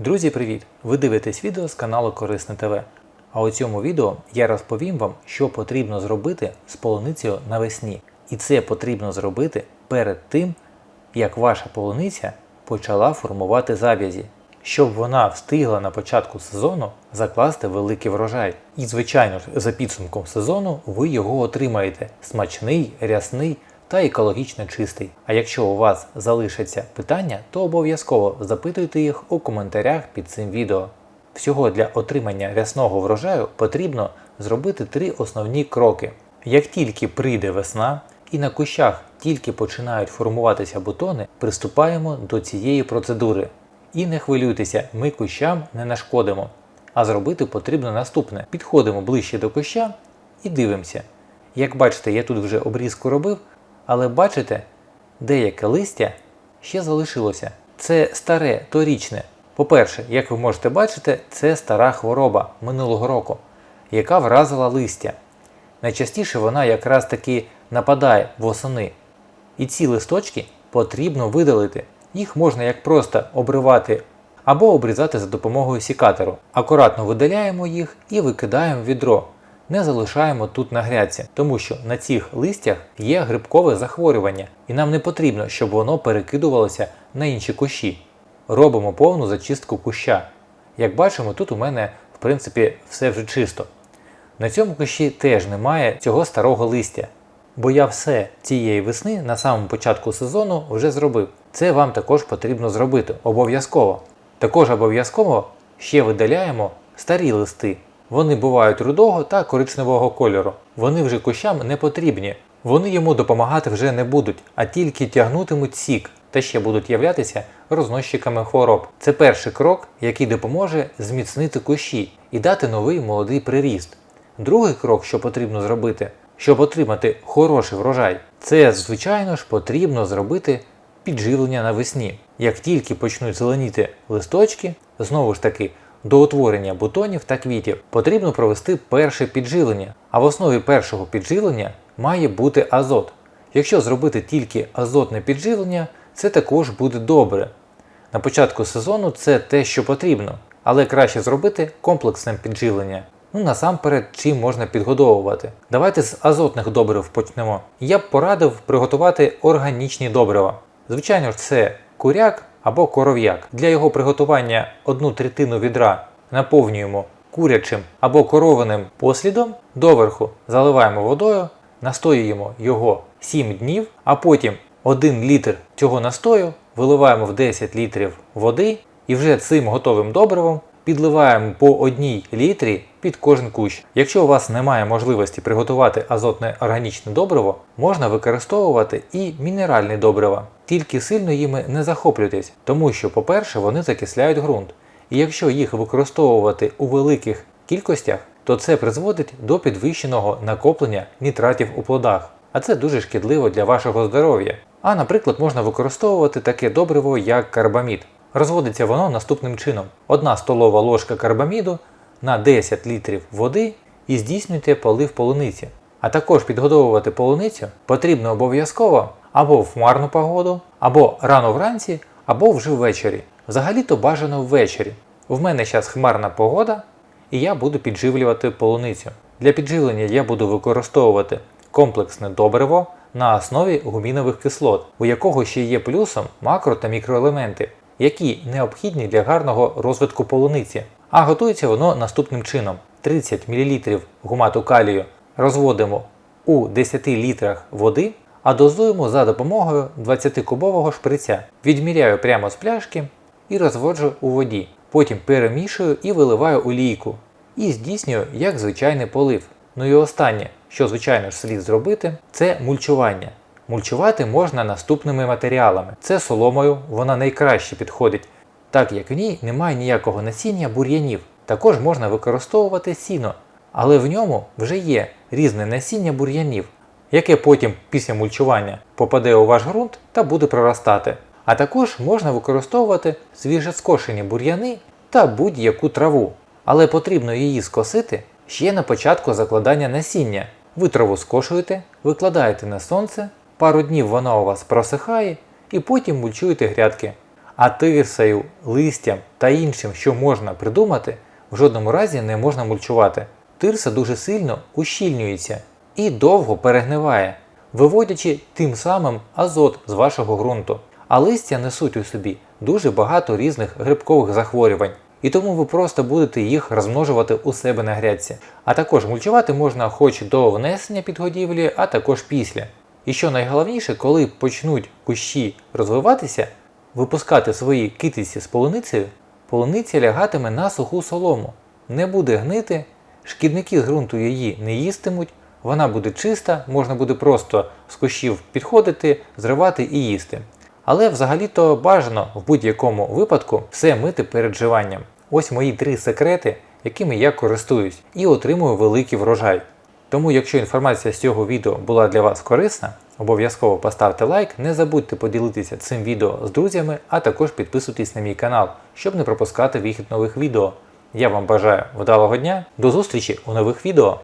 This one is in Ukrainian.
Друзі, привіт! Ви дивитесь відео з каналу Корисне ТВ. А у цьому відео я розповім вам, що потрібно зробити з полуницею навесні. І це потрібно зробити перед тим, як ваша полуниця почала формувати зав'язі, щоб вона встигла на початку сезону закласти великий врожай. І, звичайно ж, за підсумком сезону ви його отримаєте смачний, рясний та екологічно чистий. А якщо у вас залишаться питання, то обов'язково запитуйте їх у коментарях під цим відео. Всього для отримання рясного врожаю потрібно зробити три основні кроки. Як тільки прийде весна і на кущах тільки починають формуватися бутони, приступаємо до цієї процедури. І не хвилюйтеся, ми кущам не нашкодимо. А зробити потрібно наступне: підходимо ближче до куща і дивимося. Як бачите, я тут вже обрізку робив, але бачите, деяке листя ще залишилося. Це старе торічне. По-перше, як ви можете бачити, це стара хвороба минулого року, яка вразила листя. Найчастіше вона якраз таки нападає восени. І ці листочки потрібно видалити. Їх можна як просто обривати або обрізати за допомогою сікатору. Акуратно видаляємо їх і викидаємо в відро. Не залишаємо тут на грядці, тому що на цих листях є грибкове захворювання, і нам не потрібно, щоб воно перекидувалося на інші кущі. Робимо повну зачистку куща. Як бачимо, тут у мене в принципі все вже чисто. На цьому кущі теж немає цього старого листя, бо я все цієї весни на самому початку сезону вже зробив. Це вам також потрібно зробити обов'язково. Також обов'язково ще видаляємо старі листи. Вони бувають рудого та коричневого кольору. Вони вже кущам не потрібні. Вони йому допомагати вже не будуть, а тільки тягнутимуть сік та ще будуть являтися розносчиками хвороб. Це перший крок, який допоможе зміцнити кущі і дати новий молодий приріст. Другий крок, що потрібно зробити, щоб отримати хороший врожай, це, звичайно ж, потрібно зробити підживлення навесні. Як тільки почнуть зеленіти листочки, знову ж таки, до утворення бутонів та квітів потрібно провести перше підживлення, а в основі першого підживлення має бути азот. Якщо зробити тільки азотне підживлення, це також буде добре. На початку сезону це те, що потрібно, але краще зробити комплексне підживлення. Ну насамперед, чим можна підгодовувати. Давайте з азотних добрив почнемо. Я б порадив приготувати органічні добрива. Звичайно ж, це куряк або коров'як. Для його приготування одну третину відра наповнюємо курячим або коровиним послідом, доверху заливаємо водою, настоюємо його 7 днів, а потім 1 літр цього настою виливаємо в 10 літрів води і вже цим готовим добривом підливаємо по одній літрі під кожен кущ. Якщо у вас немає можливості приготувати азотне органічне добриво, можна використовувати і мінеральні добрива. Тільки сильно їми не захоплюйтесь, тому що, по-перше, вони закисляють ґрунт. І якщо їх використовувати у великих кількостях, то це призводить до підвищеного накоплення нітратів у плодах, а це дуже шкідливо для вашого здоров'я. А, наприклад, можна використовувати таке добриво, як карбамід. Розводиться воно наступним чином: 1 столова ложка карбаміду на 10 літрів води і здійснюйте полив полуниці. А також підгодовувати полуницю потрібно обов'язково або в хмарну погоду, або рано вранці, або вже ввечері. Взагалі-то бажано ввечері. В мене зараз хмарна погода, і я буду підживлювати полуницю. Для підживлення я буду використовувати комплексне добриво на основі гумінових кислот, у якого ще є плюсом макро та мікроелементи, які необхідні для гарного розвитку полуниці. А готується воно наступним чином: 30 мл гумату калію розводимо у 10 літрах води, а дозуємо за допомогою 20-кубового шприця. Відміряю прямо з пляшки і розводжу у воді. Потім перемішую і виливаю у лійку. І здійснюю як звичайний полив. Ну і останнє, що звичайно ж слід зробити, це мульчування. Мульчувати можна наступними матеріалами. Це соломою, вона найкраще підходить, так як в ній немає ніякого насіння бур'янів. Також можна використовувати сіно, але в ньому вже є різне насіння бур'янів, яке потім після мульчування попаде у ваш ґрунт та буде проростати. А також можна використовувати свіжескошені бур'яни та будь-яку траву, але потрібно її скосити ще на початку закладання насіння. Ви траву скошуєте, викладаєте на сонце, пару днів вона у вас просихає і потім мульчуєте грядки. А тирсою, листям та іншим, що можна придумати, в жодному разі не можна мульчувати. Тирса дуже сильно ущільнюється і довго перегниває, виводячи тим самим азот з вашого ґрунту. А листя несуть у собі дуже багато різних грибкових захворювань, і тому ви просто будете їх розмножувати у себе на грядці. А також мульчувати можна хоч до внесення підгодівлі, а також після. І що найголовніше, коли почнуть кущі розвиватися, випускати свої китиці з полуницею, полуниця лягатиме на суху солому, не буде гнити, шкідники з ґрунту її не їстимуть, вона буде чиста, можна буде просто з кущів підходити, зривати і їсти. Але взагалі-то бажано в будь-якому випадку все мити перед живанням. Ось мої три секрети, якими я користуюсь і отримую великий врожай. Тому, якщо інформація з цього відео була для вас корисна, обов'язково поставте лайк, не забудьте поділитися цим відео з друзями, а також підписуйтесь на мій канал, щоб не пропускати вихід нових відео. Я вам бажаю вдалого дня, до зустрічі у нових відео!